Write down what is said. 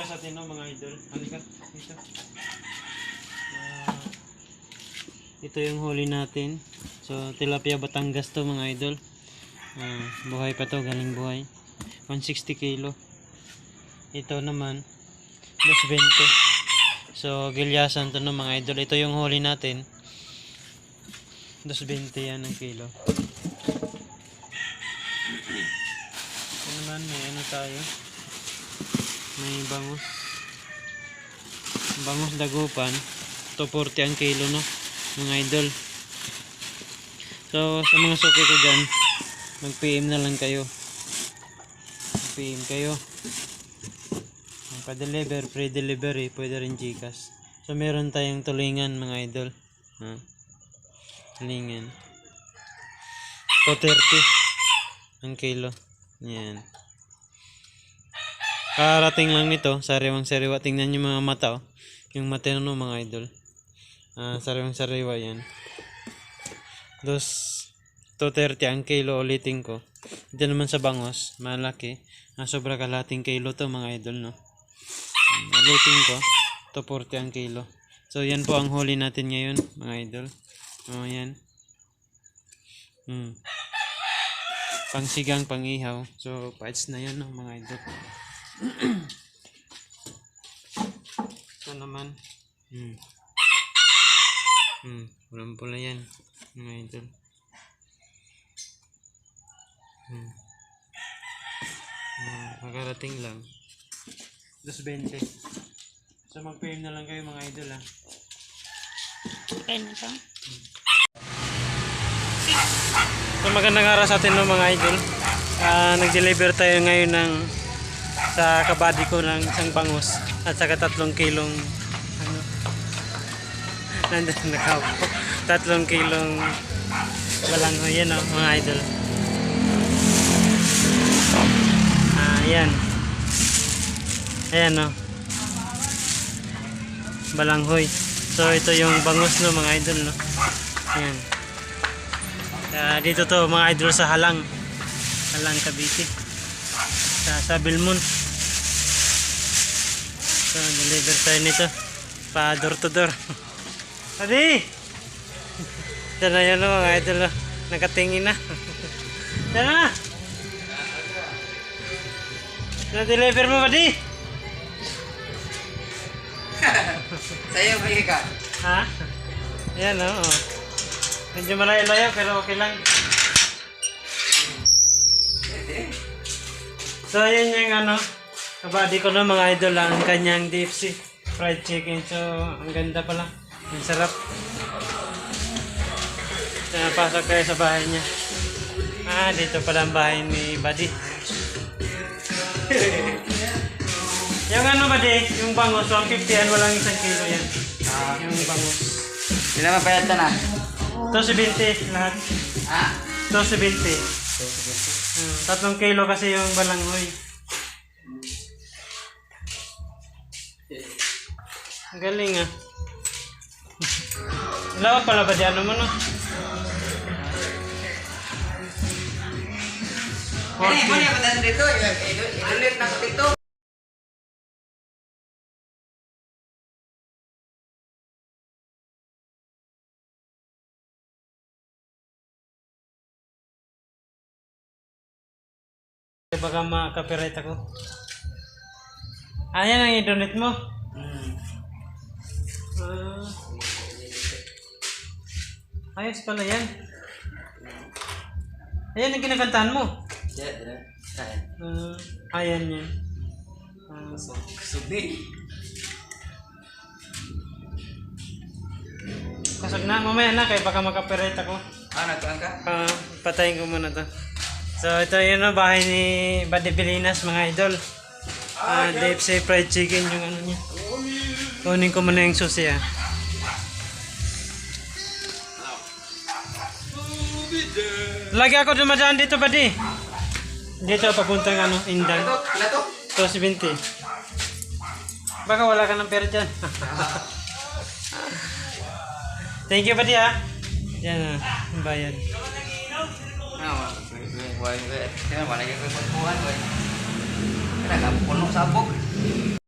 nagara sa atin no, mga idol. Halika, dito. Ah, ito yung huli natin. So, tilapia Batangas to mga idol. Ah, buhay pa to, galing buhay. 160 kilo. Ito naman, 220. So, gilyasan to no mga idol. Ito yung huli natin. 220 yan ang kilo. Ito naman, may ano tayo. May bangus. Bangus dagupan. 240 ang kilo no, mga idol. So, sa mga suki ko dyan, mag-PM na lang kayo. Mag-PM kayo. Pa-deliver, pre-delivery, pwede rin Gcash. So, meron tayong tulingan mga idol. Ha? Tulingan. 230 ang kilo. Yan. Karating lang nito, sariwang sariwa. Tingnan nyo mga mata, oh. Yung mata mga idol. Ah, sariwang sariwa yan. Dos, 230 ang kilo ulitin ko. Ito naman sa bangos, malaki. Ah, sobra kalating kilo to mga idol, no? Mm, Ulitin ko, 240 ang kilo. So, yan po ang huli natin ngayon, mga idol. Oh, yan. Hmm. Pangsigang, pangihaw. So, parts na yan, no, mga idol. Ito naman. Hmm. Hmm. Walang pula yan, mga idol. Hmm. Ah, makarating lang. 220. So, mag-PM na lang kayo, mga idol, ha. Okay na to. So magandang araw sa atin no, mga idol. Ah, nag-deliver tayo ngayon ng sa kabady ko ng isang bangus at saka tatlong kilong ano nandun nakapo tatlong kilong walang yan oh, mga idol. Ah yan ayan oh. Balanghoy. So ito yung bangus no mga idol no. Ayan. Ah, dito to mga idol sa Halang. Halang Cavite. Sa, sa Belmont. So, deliver tayo nito. Pa door to door. Adi! Ito na yun oh, mga idol. oh. Nakatingin na. Ito na! Na-deliver mo ba di? Sa'yo, may ka. Ha? Ayan oh. oh. Medyo malayo-layo pero okay lang. So, yun yung ano, kabady ko no mga idol ang kanyang DFC fried chicken. So, ang ganda pala. Ang sarap. So, pasok kayo sa bahay niya. Ah, dito pala ang bahay ni Buddy. yung ano Buddy, yung bangos, 150 yan, walang isang kilo yan. Yung bangos. Hindi naman payat na. 270 lahat. Ah? 270. Hmm, tatlong kilo kasi yung balanghoy. Ang galing ah. Lawak pala ba di ano mo no? Ini, mo niya patasan dito. Ilulit na ko dito. Baka ma-copyright ako. Ah, yan ang i-donate mo? Ah. ayos pala yan. Ayan ang kinakantahan mo. Diyan, diyan. Kaya. Ah, ayan yan. Ah, Subi. Kasag na, mamaya na, kaya baka makapirit ako. Ah, nagkuhan ka? Ah, patayin ko muna to. So, ito yun ang bahay ni Buddy Pilinas, mga idol. Ah, DFC fried chicken yung ano niya. Kunin ko muna yung susi ah. Lagi ako dumadaan dito, Buddy. Dito, papuntang ano, Indan. Ito, pala to? 270. Baka wala ka ng pera dyan. Thank you, buddy, ha? Yan, ah, bayad. Nah, gue gue gue, kita balik ke kuat gue. Kita nggak perlu sabuk.